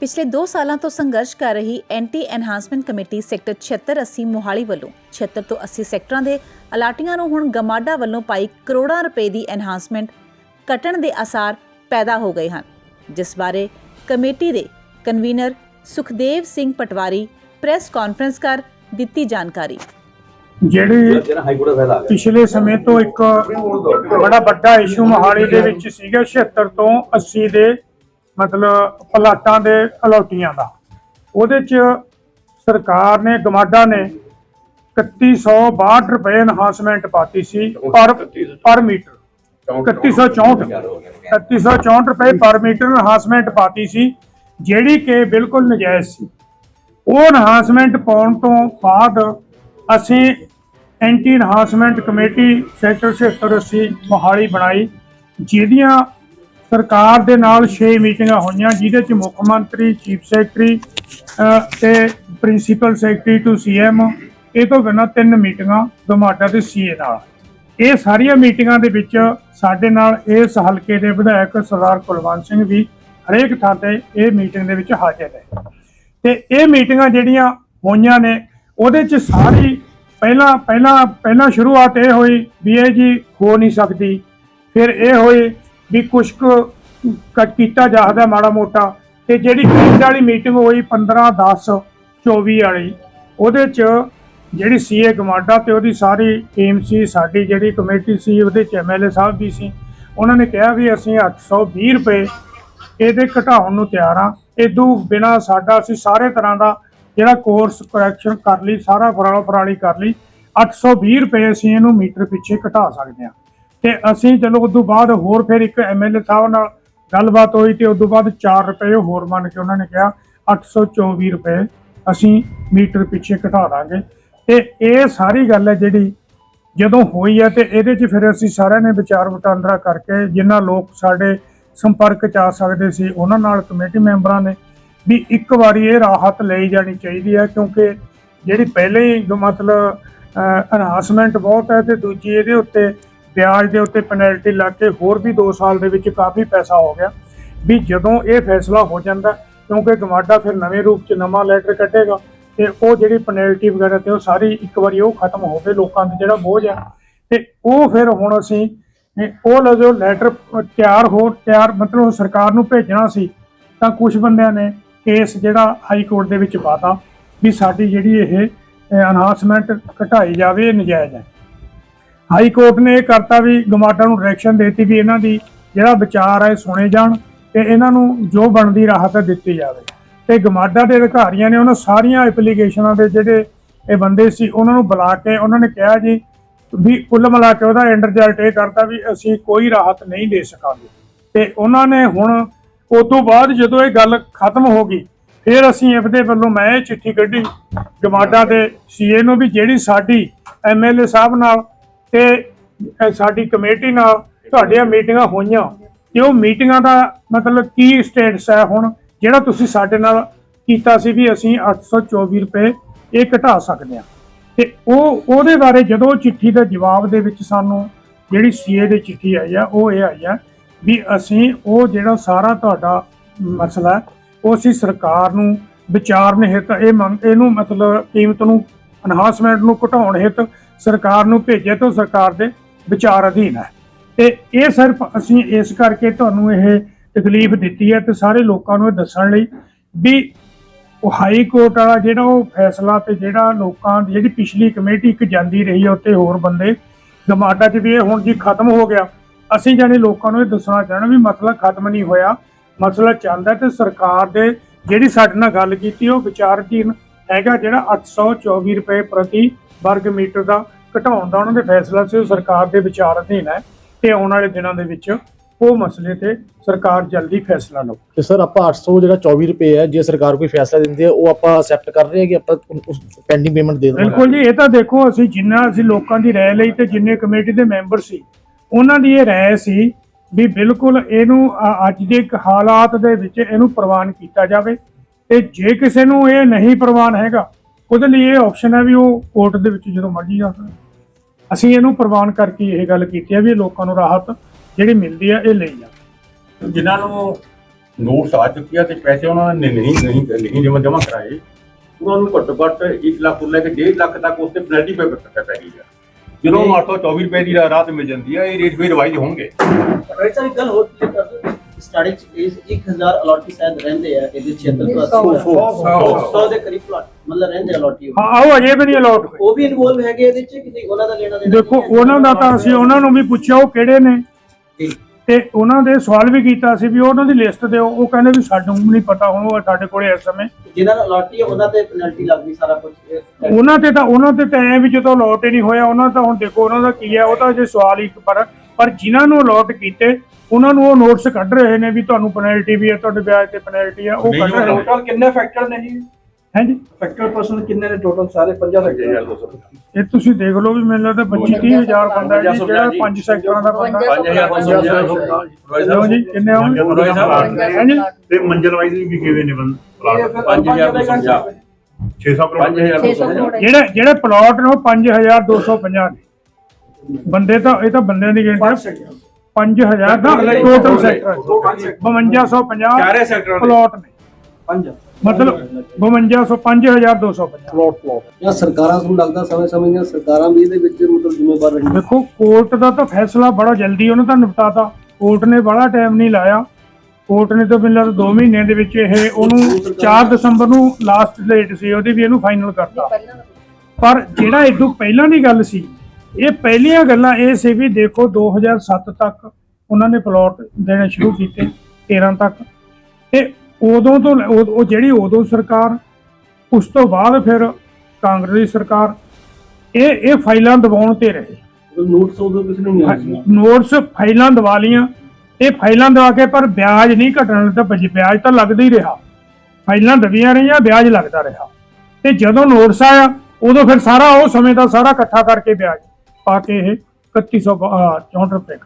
ਪਿਛਲੇ 2 ਸਾਲਾਂ ਤੋਂ ਸੰਘਰਸ਼ ਕਰ ਰਹੀ anti enhancement committee sector 7680 Mohali ਵੱਲੋਂ 76 ਤੋਂ 80 ਸੈਕਟਰਾਂ ਦੇ ਅਲਾਟੀਆਂ ਨੂੰ ਹੁਣ ਗਮਾਡਾ ਵੱਲੋਂ ਪਾਈ ਕਰੋੜਾਂ ਰੁਪਏ ਦੀ ਐਨਹਾਂਸਮੈਂਟ ਕੱਟਣ ਦੇ ਆਸਾਰ ਪੈਦਾ ਹੋ ਗਏ ਹਨ। ਜਿਸ ਬਾਰੇ ਕਮੇਟੀ ਦੇ convener Sukhdev Singh Patwari press conference ਕਰ ਦਿੱਤੀ ਜਾਣਕਾਰੀ। ਜਿਹੜੀ ਪਿਛਲੇ ਸਮੇਂ ਤੋਂ ਇੱਕ ਬੜਾ ਵੱਡਾ ਇਸ਼ੂ ਮੋਹਾਲੀ ਦੇ ਵਿੱਚ ਸੀਗਾ 76 ਤੋਂ 80 ਦੇ ਮਤਲਬ ਪਲਾਟਾਂ ਦੇ ਅਲੌਟੀਆਂ ਦਾ। ਉਹਦੇ ਚ ਸਰਕਾਰ ਨੇ, ਗਮਾਡਾ ਨੇ 3162 ਰੁਪਏ ਇਨਹਾਂਸਮੈਂਟ ਪਾਤੀ ਸੀ ਪਰ ਪਰ ਮੀਟਰ। 3164 3164 ਰੁਪਏ ਪਰ ਮੀਟਰ ਐਨਹਾਂਸਮੈਂਟ ਪਾਤੀ ਸੀ, ਜਿਹੜੀ ਕਿ ਬਿਲਕੁਲ ਨਜਾਇਜ਼ ਸੀ। ਉਹ ਇਨਹਾਂਸਮੈਂਟ ਪਾਉਣ ਤੋਂ ਬਾਅਦ ਅਸੀਂ anti enhancement committee sector 7680 Mohali ਬਣਾਈ, ਜਿਹਦੀਆਂ ਸਰਕਾਰ ਦੇ ਨਾਲ 6 ਮੀਟਿੰਗਾਂ ਹੋਈਆਂ ਜਿਹਦੇ ਚ ਮੁੱਖ ਮੰਤਰੀ ਚੀਫ ਸੈਕਟਰੀ ਅਹ, ਤੇ ਪ੍ਰਿੰਸੀਪਲ ਸੈਕਟਰੀ ਟੂ ਸੀਐਮ ਇਹ ਤੋਂ ਬਿਨਾਂ ਤਿੰਨ ਮੀਟਿੰਗਾਂ ਗਮਾਡਾ ਤੇ ਸੀਏ ਨਾਲ। ਇਹ ਸਾਰੀਆਂ ਮੀਟਿੰਗਾਂ ਦੇ ਵਿੱਚ ਸਾਡੇ ਨਾਲ ਇਸ ਹਲਕੇ ਦੇ ਵਿਧਾਇਕ ਸਰਦਾਰ ਕੁਲਵੰਤ ਸਿੰਘ ਵੀ ਹਰੇਕ ਥਾਂ ਤੇ ਇਹ ਮੀਟਿੰਗ ਦੇ ਵਿੱਚ ਹਾਜ਼ਰ ਹੈ ਤੇ ਇਹ ਮੀਟਿੰਗਾਂ ਜਿਹੜੀਆਂ ਹੋਈਆਂ ਨੇ ਉਹਦੇ ਚ ਸਾਰੀ ਪਹਿਲਾਂ ਪਹਿਲਾਂ ਪਹਿਲਾਂ ਸ਼ੁਰੂਆਤ ਇਹ ਹੋਈ ਵੀ ਇਹ ਜੀ ਹੋ ਨਹੀਂ ਸਕਦੀ। ਫਿਰ ਇਹ ਹੋਈ ਵੀ ਕੁਛ ਕੁ ਕ- ਕੀਤਾ ਜਾਹਦਾ ਮਾੜਾ ਮੋਟਾ। ਤੇ ਜਿਹੜੀ ਪਿੰਡ ਵਾਲੀ ਮੀਟਿੰਗ ਹੋਈ 15 10 24 ਵਾਲੀ, ਉਹਦੇ ਚ ਜਿਹੜੀ ਸੀਏ ਗਮਾਡਾ ਤੇ ਉਹਦੀ ਸਾਰੀ ਟੀਮ ਸੀ, ਸਾਡੀ ਜਿਹੜੀ ਕਮੇਟੀ ਸੀ, ਉਹਦੇ ਚ ਐਮਐਲਏ ਸਾਹਿਬ ਵੀ ਸੀ। ਉਹਨਾਂ ਨੇ ਕਿਹਾ ਵੀ ਅਸੀਂ 820 ਰੁਪਏ ਇਹਦੇ ਘਟਾਉਣ ਨੂੰ ਤਿਆਰ ਆ। ਇਦੋਂ ਬਿਨਾ ਸਾਡਾ ਅਸੀਂ ਸਾਰੇ ਤਰ੍ਹਾਂ ਦਾ ਜਿਹੜਾ ਕੋਰਸ ਕਰੈਕਸ਼ਨ ਕਰ ਲਈ, ਸਾਰਾ ਫਰਾਲਾ ਫਰਾਲੀ ਕਰ ਲਈ 820 ਰੁਪਏ ਅਸੀਂ ਇਹਨੂੰ ਮੀਟਰ ਪਿੱਛੇ ਘਟਾ ਸਕਦੇ ਹਾਂ ਤੇ ਅਸੀਂ ਚਲੋ ਉਸ ਤੋਂ ਬਾਅਦ ਹੋਰ ਫਿਰ ਇੱਕ ਐਮਐਲਏ ਸਾਹਿਬ ਨਾਲ ਗੱਲਬਾਤ ਹੋਈ ਤੇ ਉਸ ਤੋਂ ਬਾਅਦ 4 ਰੁਪਏ ਹੋਰ ਮੰਨ ਕੇ ਉਹਨਾਂ ਨੇ ਕਿਹਾ 824 ਰੁਪਏ ਅਸੀਂ ਮੀਟਰ ਪਿੱਛੇ ਘਟਾ ਦਾਂਗੇ। ਤੇ ਇਹ ਸਾਰੀ ਗੱਲ ਹੈ ਜਿਹੜੀ ਜਦੋਂ ਹੋਈ ਹੈ ਤੇ ਇਹਦੇ 'ਚ ਫਿਰ ਅਸੀਂ ਸਾਰਿਆਂ ਨੇ ਵਿਚਾਰ ਵਟਾਂਦਰਾ ਕਰਕੇ ਜਿਨ੍ਹਾਂ ਲੋਕ ਸਾਡੇ ਸੰਪਰਕ 'ਚ ਆ ਸਕਦੇ ਸੀ, ਉਹਨਾਂ ਨਾਲ ਕਮੇਟੀ ਮੈਂਬਰਾਂ ਨੇ ਵੀ ਇੱਕ ਵਾਰੀ ਇਹ ਰਾਹਤ ਲਈ ਜਾਣੀ ਚਾਹੀਦੀ ਹੈ ਕਿਉਂਕਿ ਜਿਹੜੀ ਪਹਿਲੇ ਹੀ ਗ- ਮਤਲਬ ਅਨਾਉਂਸਮੈਂਟ ਬਹੁਤ ਹੈ ਤੇ ਦੂਜੀ ਇਹਦੇ ਉੱਤੇ ਵਿਆਜ ਦੇ ਉੱਤੇ ਪੈਨਲਟੀ ਲੱਗ ਕੇ ਹੋਰ ਵੀ 2 ਸਾਲ ਦੇ ਵਿੱਚ ਕਾਫੀ ਪੈਸਾ ਹੋ ਗਿਆ। ਵੀ ਜਦੋਂ ਇਹ ਫੈਸਲਾ ਹੋ ਜਾਂਦਾ, ਕਿਉਂਕਿ ਗਮਾਡਾ ਫਿਰ ਨਵੇਂ ਰੂਪ 'ਚ ਨਵਾਂ ਲੈਟਰ ਕੱਢੇਗਾ ਤੇ ਉਹ ਜਿਹੜੀ ਪੈਨਲਟੀ ਵਗੈਰਾ ਤੇ ਉਹ ਸਾਰੀ ਇੱਕ ਵਾਰੀ ਉਹ ਖਤਮ ਹੋਵੇ ਲੋਕਾਂ ਦਾ ਜਿਹੜਾ ਬੋਝ ਆ। ਤੇ ਉਹ ਫਿਰ ਹੁਣ ਅਸੀਂ ਉਹ ਲ- ਲੈਟਰ ਤਿਆਰ ਹੋ, ਤਿਆਰ ਮਤਲਬ ਸਰਕਾਰ ਨੂੰ ਭੇਜਣਾ ਸੀ, ਤਾਂ ਕੁਝ ਬੰਦਿਆਂ ਨੇ ਕੇਸ ਜਿਹੜਾ ਹਾਈ ਕੋਰਟ ਦੇ ਵਿੱਚ ਪਾਤਾ ਵੀ ਸਾਡੀ ਜਿਹੜੀ ਇਹ ਅਨਾਉਂਸਮੈਂਟ ਘਟਾਈ ਜਾਵੇ, ਇਹ ਨਜਾਇਜ਼ ਹੈ। ਹਾਈ ਕੋਰਟ ਨੇ ਇਹ ਕਰਤਾ ਵੀ ਗਮਾਡਾ ਨੂੰ ਡਾਇਰੈਕਸ਼ਨ ਦੇਤੀ ਵੀ ਇਹਨਾਂ ਦੀ ਜਿਹੜਾ ਵਿਚਾਰ ਹੈ ਸੁਣੇ ਜਾਣ ਤੇ ਇਹਨਾਂ ਨੂੰ ਜੋ ਬਣਦੀ ਰਾਹਤ ਦਿੱਤੀ ਜਾਵੇ। ਤੇ ਗਮਾਡਾ ਦੇ ਅਧਿਕਾਰੀਆਂ ਨੇ ਉਹਨਾਂ ਸਾਰੀਆਂ ਐਪਲੀਕੇਸ਼ਨਾਂ ਦੇ ਜਿਹੜੇ ਇਹ ਬੰਦੇ ਸੀ, ਉਹਨਾਂ ਨੂੰ ਬੁਲਾ ਕੇ ਉਹਨਾਂ ਨੇ ਕਿਹਾ ਜੀ ਵੀ ਕੁੱਲ ਮਿਲਾ ਕੇ ਉਹਦਾ ਐਂਡ ਰਿਜ਼ਲਟ ਇਹ ਕਰਤਾ ਵੀ ਅਸੀਂ ਕੋਈ ਰਾਹਤ ਨਹੀਂ ਦੇ ਸਕਾਂਗੇ। ਤੇ ਉਹਨਾਂ ਨੇ ਹੁਣ ਉਸ ਤੋਂ ਬਾਅਦ ਜਦੋਂ ਇਹ ਗੱਲ ਖਤਮ ਹੋ ਗਈ, ਫਿਰ ਅਸੀਂ ਇਹਦੇ ਵੱਲੋਂ ਮੈਂ ਇਹ ਚਿੱਠੀ ਕੱਢੀ ਗਮਾਡਾ ਦੇ ਸੀਏ ਨੂੰ ਵੀ ਜਿਹੜੀ ਸਾਡੀ ਐਮਐਲਏ ਸਾਹਿਬ ਨਾਲ ਤੇ, ਅਹ, ਸਾਡੀ ਕਮੇਟੀ ਨਾਲ ਤੁਹਾਡੀਆਂ ਮੀਟਿੰਗਾਂ ਹੋਈਆਂ। ਤੇ ਉਹ ਮੀਟਿੰਗਾਂ ਦਾ ਮਤਲਬ ਕੀ ਸਟੇਟਸ ਹੈ ਹੁਣ, ਜਿਹੜਾ ਤੁਸੀਂ ਸਾਡੇ ਨਾਲ ਕੀਤਾ ਸੀ ਵੀ ਅਸੀਂ 824 ਰੁਪਏ ਇਹ ਘਟਾ ਸਕਦੇ ਹਾਂ। ਤੇ ਉਹ, ਉਹਦੇ ਬਾਰੇ ਜਦੋਂ ਚਿੱਠੀ ਦਾ ਜਵਾਬ ਦੇ ਵਿੱਚ ਸਾਨੂੰ ਜਿਹੜੀ ਸੀਏ ਦੀ ਚਿੱਠੀ ਆਈ ਆ, ਉਹ ਇਹ ਆਈ ਆ ਵੀ ਅਸੀਂ ਉਹ ਜਿਹੜਾ ਸਾਰਾ ਤੁਹਾਡਾ ਮਸਲਾ ਉਹ ਅਸੀਂ ਸਰਕਾਰ ਨੂੰ ਵਿਚਾਰਨ ਹਿੱਤ ਇਹ ਮੰਗ, ਇਹਨੂੰ ਮਤਲਬ ਕੀਮਤ ਨੂੰ ਅਨਹਾਂਸਮੈਂਟ ਨੂੰ ਘਟਾਉਣ ਹਿੱਤ ਸਰਕਾਰ ਨੂੰ ਭੇਜਿਆ ਤੇ ਉਹ ਸਰਕਾਰ ਦੇ ਵਿਚਾਰ ਅਧੀਨ ਹੈ। ਤੇ ਇਹ ਸਿਰਫ ਅਸੀਂ ਇਸ ਕਰਕੇ ਤੁਹਾਨੂੰ ਇਹ ਤਕਲੀਫ ਦਿੱਤੀ ਹੈ ਤੇ ਸਾਰੇ ਲੋਕਾਂ ਨੂੰ ਇਹ ਦੱਸਣ ਲਈ ਵੀ ਉਹ ਹਾਈ ਕੋਰਟ ਵਾਲਾ ਜਿਹੜਾ ਉਹ ਫੈਸਲਾ ਤੇ ਜਿਹੜਾ ਲੋਕਾਂ ਦੀ ਜਿਹੜੀ ਪਿਛਲੀ ਕਮੇਟੀ ਇੱਕ ਜਾਂਦੀ ਰਹੀ ਹੈ ਉੱਤੇ ਹੋਰ ਬੰਦੇ, ਗਮਾਡਾ 'ਚ ਵੀ ਇਹ ਹੁਣ ਜੀ ਖਤਮ ਹੋ ਗਿਆ। ਅਸੀਂ ਜਾਨੀ ਲੋਕਾਂ ਨੂੰ ਇਹ ਦੱਸਣਾ ਚਾਹਣਾ ਵੀ ਮਸਲਾ ਖਤਮ ਨਹੀਂ ਹੋਇਆ, ਮਸਲਾ ਚੱਲਦਾ ਤੇ ਸਰਕਾਰ ਦੇ ਜਿਹੜੀ ਸਾਡੇ ਨਾਲ ਗੱਲ ਕੀਤੀ, ਉਹ ਵਿਚਾਰਧੀਨ ਹੈਗਾ ਜਿਹੜਾ 824 ਰੁਪਏ ਪ੍ਰਤੀ ਵਰਗ ਮੀਟਰ ਦਾ ਘਟਾਉਣ ਦਾ ਉਹਨਾਂ ਦੇ ਫੈਸਲਾ ਸੀ ਉਹ ਸਰਕਾਰ ਦੇ ਵਿਚਾਰ ਅਧੀਨ ਹੈ ਤੇ ਆਉਣ ਵਾਲੇ ਦਿਨਾਂ ਦੇ ਵਿੱਚ ਉਹ ਮਸਲੇ ਤੇ ਸਰਕਾਰ ਜਲਦੀ ਫੈਸਲਾ ਲਓ ਤੇ ਸਰ ਆਪਾਂ 800 ਜਿਹੜਾ 24 ਰੁਪਏ ਹੈ ਜੇ ਸਰਕਾਰ ਕੋਈ ਫੈਸਲਾ ਦਿੰਦੀ ਹੈ ਉਹ ਆਪਾਂ ਅਸੈਪਟ ਕਰ ਰਹੇ ਹਾਂ ਕਿ ਆਪਾਂ ਉਸ ਪੈਂਡਿੰਗ ਪੇਮੈਂਟ ਦੇ ਦੇਵਾਂਗੇ। ਬਿਲਕੁਲ ਜੀ ਇਹ ਤਾਂ ਦੇਖੋ ਅਸੀਂ ਜਿੰਨਾ ਅਸੀਂ ਲੋਕਾਂ ਦੀ ਰਾਏ ਲਈ ਤੇ ਜਿੰਨੇ ਕਮੇਟੀ ਦੇ ਮੈਂਬਰ ਸੀ ਉਹਨਾਂ ਦੀ ਇਹ ਰਾਏ ਸੀ ਵੀ ਬਿਲਕੁਲ ਇਹਨੂੰ ਅੱਜ ਦੇ ਹਾਲਾਤ ਦੇ ਵਿੱਚ ਇਹਨੂੰ ਪ੍ਰਵਾਨ ਕੀਤਾ ਜਾਵੇ। ਤੇ ਜੇ ਕਿਸੇ ਨੂੰ ਇਹ ਨਹੀਂ ਪ੍ਰਵਾਨ ਹੈਗਾ ਉਹਦੇ ਲਈ ਇਹ ਆਪਸ਼ਨ ਹੈ ਵੀ ਉਹ ਕੋਰਟ ਦੇ ਵਿੱਚ ਜਦੋਂ ਮਰਜ਼ੀ ਜਾ ਸਕਦਾ ਅਸੀਂ ਇਹਨੂੰ ਪ੍ਰਵਾਨ ਕਰਕੇ ਇਹ ਗੱਲ ਕੀਤੀ ਹੈ ਵੀ ਲੋਕਾਂ ਨੂੰ ਰਾਹਤ ਜਿਹੜੀ ਮਿਲਦੀ ਹੈ ਇਹ ਲਈ ਜਾ ਜਿਨ੍ਹਾਂ ਨੂੰ ਨੋਟਸ ਆ ਚੁੱਕਿਆ ਤੇ ਪੈਸੇ ਉਹਨਾਂ ਨੇ ਨਹੀਂ ਨਹੀਂ ਨਹੀਂ ਜਮਾ ਜਮਾ ਕਰਾਏ ਉਹਨਾਂ ਨੂੰ ਘੱਟੋ ਘੱਟ 1 ਲੱਖ ਤੋਂ ਲੈ ਕੇ 1.5 ਲੱਖ ਤੱਕ ਉਸ ਤੇ ਪੈਨਲਟੀ ਪੇ ਪੈ ਪੈ ਗਈ ਆ। ਜਦੋਂ 824 ਰੁਪਏ ਦੀ ਰਾਤ ਮਿਲ ਜਾਂਦੀ ਆ ਇਹ ਰੇਟ ਫਿਰ ਰਿਵਾਈਜ਼ ਹੋਣਗੇ। ਰਾਈਟ ਸਰ ਇੱਕ ਗੱਲ ਹੋਰ ਇਸ 1000 ਅਲੋਟੀ ਸ਼ਾਇਦ ਰਹਿੰਦੇ ਆ ਇਹਦੇ 76 ਤੋਂ 80 100 ਦੇ ਕਰੀਬ plot ਮਤਲਬ ਰਹਿੰਦੇ ਅਲੋਟੀ ਹਾਂ ਉਹ ਅਜੇ ਵੀ ਨਹੀਂ ਅਲਾਟ ਉਹ ਵੀ ਇਨਵੋਲਵ ਹੈਗੇ ਇਹਦੇ ਚ ਕਿ ਨਹੀਂ ਉਹਨਾਂ ਦਾ ਲੈਣਾ ਦੇਣਾ ਦੇਖੋ ਉਹਨਾਂ ਦਾ ਤਾਂ ਅਸੀਂ ਉਹਨਾਂ ਨੂੰ ਵੀ ਪੁੱਛਿਆ ਉਹ ਕਿਹੜੇ ਨੇ। ਤੇ ਉਹਨਾਂ ਦੇ ਸਵਾਲ ਵੀ ਕੀਤਾ ਸੀ ਵੀ ਉਹਨਾਂ ਦੀ ਲਿਸਟ ਦਿਓ। ਉਹ ਕਹਿੰਦੇ ਵੀ ਸਾਨੂੰ ਨਹੀਂ ਪਤਾ ਹੁਣ ਉਹ ਸਾਡੇ ਕੋਲੇ ਇਸ ਸਮੇਂ। ਜਿਨ੍ਹਾਂ ਦਾ ਅਲੋਟੀ ਹੈ ਉਹਨਾਂ ਤੇ ਪੈਨਲਟੀ ਲੱਗਦੀ ਸਾਰਾ ਕੁਝ ਉਹਨਾਂ ਤੇ ਤਾਂ ਉਹਨਾਂ ਤੇ ਤਾਂ ਐ ਵੀ ਜਦੋਂ ਅਲਾਟ ਹੀ ਨਹੀਂ ਹੋਇਆ ਉਹਨਾਂ ਤਾਂ ਹੁਣ ਦੇਖੋ ਉਹਨਾਂ ਦਾ ਕੀ ਹੈ ਉਹ ਤਾਂ ਜੇ ਸਵਾਲ ਹੀ ਇੱਕ ਪਰ ਪਰ ਜਿਨ੍ਹਾਂ ਨੂੰ ਅਲਾਟ ਕੀਤੇ ਉਹਨਾਂ ਨੂੰ ਉਹ ਨੋਟਸ ਕੱਢ ਰਹੇ ਨੇ ਵੀ ਤੁਹਾਨੂੰ ਪੈਨਲਟੀ ਵੀ ਹੈ ਤੁਹਾਡੇ ਵਿਆਜ ਤੇ ਪੈਨਲਟੀ ਹੈ ਉਹ ਨਹੀਂ, ਕੱਢ ਰਹੇ ਨੇ। ਟੋਟਲ ਕਿੰਨੇ ਫੈਕਟਰ ਨੇ ਜੀ? ਹੈ ਜੀ ਫੈਕਟਰ ਪਰਸਨ ਕਿੰਨੇ ਨੇ ਟੋਟਲ ਸਾਰੇ 50 ਫੈਕਟਰ ਇਹ ਤੁਸੀਂ ਦੇਖ ਲਓ ਵੀ ਮੈਨੂੰ ਲੱਗਦਾ 25 30000 ਬੰਦਾ ਹੈ ਜੀ ਜਿਹੜਾ ਪੰਜ ਸੈਕਟਰਾਂ ਦਾ ਬੰਦਾ ਲਓ ਜੀ ਕਿੰਨੇ ਹੋਣਗੇ? ਹੈ ਜੀ ਤੇ ਮੰਜ਼ਲ ਵਾਈਜ਼ ਵੀ ਹੋਏ ਨੇ ਬੰਦ? ਪਲਾਟ? 600 ਕਰੋੜ 5000 ਜਿਹੜੇ ਜਿਹੜੇ ਪਲਾਟ ਨੇ ਉਹ 5250 ਨੇ। ਬੰਦੇ ਤਾਂ ਇਹ ਤਾਂ ਬੰਦਿਆਂ ਦੀ ਗਿਣਤੀ 5000 ਦਾ ਟੋਟਲ ਸੈਕਟਰ 5250 ਚਾਰੇ ਸੈਕਟਰਾਂ ਦੇ। ਪਲਾਟ ਨੇ। ਪੰਜ। ਮਤਲਬ 5200 5250 ਪਲਾਟ ਪਲਾਟ ਜਾਂ ਸਰਕਾਰਾਂ ਨੂੰ ਲੱਗਦਾ ਸਮੇਂ ਸਮੇਂ ਦੀਆਂ ਸਰਕਾਰਾਂ ਵੀ ਇਹਦੇ ਵਿੱਚ ਮਤਲਬ ਜ਼ਿੰਮੇਵਾਰ ਰਹੀਆਂ ਦੇਖੋ ਕੋਰਟ ਦਾ ਤਾਂ ਫੈਸਲਾ ਬੜਾ ਜਲਦੀ ਉਹਨਾਂ ਦਾ ਨਿਪਟਾਤਾ। ਕੋਰਟ ਨੇ ਬੜਾ ਟਾਈਮ ਨਹੀਂ ਲਾਇਆ। ਕੋਰਟ ਨੇ ਤਾਂ ਲੱਗਦਾ 2 ਮਹੀਨਿਆਂ ਦੇ ਵਿੱਚ ਇਹ ਉਹਨੂੰ 4 ਦਸੰਬਰ ਨੂੰ ਲਾਸਟ ਡੇਟ ਸੀ ਉਹਦੀ ਵੀ ਇਹਨੂੰ ਫਾਈਨਲ ਕਰਤਾ। ਪਰ ਜਿਹੜਾ ਇਦੋਂ ਪਹਿਲਾਂ ਦੀ ਗੱਲ ਸੀ ਇਹ ਪਹਿਲੀਆਂ ਗੱਲਾਂ ਇਹ ਸੀ ਵੀ ਦੇਖੋ 2007 ਤੱਕ ਉਹਨਾਂ ਨੇ ਪਲਾਟ ਦੇਣੇ ਸ਼ੁਰੂ ਕੀਤੇ 13 ਤੱਕ। ਤੇ ਉਦੋਂ ਤੋਂ ਉਹ ਜਿਹੜੀ ਉਦੋਂ ਸਰਕਾਰ ਉਸ ਤੋਂ ਬਾਅਦ ਫਿਰ ਕਾਂਗਰਸ ਦੀ ਸਰਕਾਰ ਇਹ ਇਹ ਫਾਈਲਾਂ ਦਬਾਉਣ ਤੇ ਰਹੇ। ਨੋਟਸ ਉਦੋਂ ਕਿਸੇ ਨੂੰ ਨਹੀਂ ਆਉਂਦੇ ਨੋਟਸ ਫਾਈਲਾਂ ਦਵਾ ਲੀਆਂ ਇਹ ਫਾਈਲਾਂ ਦਵਾ ਕੇ ਪਰ ਵਿਆਜ ਨਹੀਂ ਘਟਣ ਭਜੀ ਵਿਆਜ ਤਾਂ ਲੱਗਦਾ ਹੀ ਰਿਹਾ। ਫਾਈਲਾਂ ਦਬੀਆਂ ਰਹੀਆਂ ਵਿਆਜ ਲੱਗਦਾ ਰਿਹਾ। ਤੇ ਜਦੋਂ ਨੋਟਸ ਆਇਆ ਉਦੋਂ ਫਿਰ ਸਾਰਾ ਉਹ ਸਮੇਂ ਦਾ ਸਾਰਾ ਇਕੱਠਾ ਕਰਕੇ ਵਿਆਜ ਪਾ ਕੇ ਇਹ 3164 ਰੁਪਏ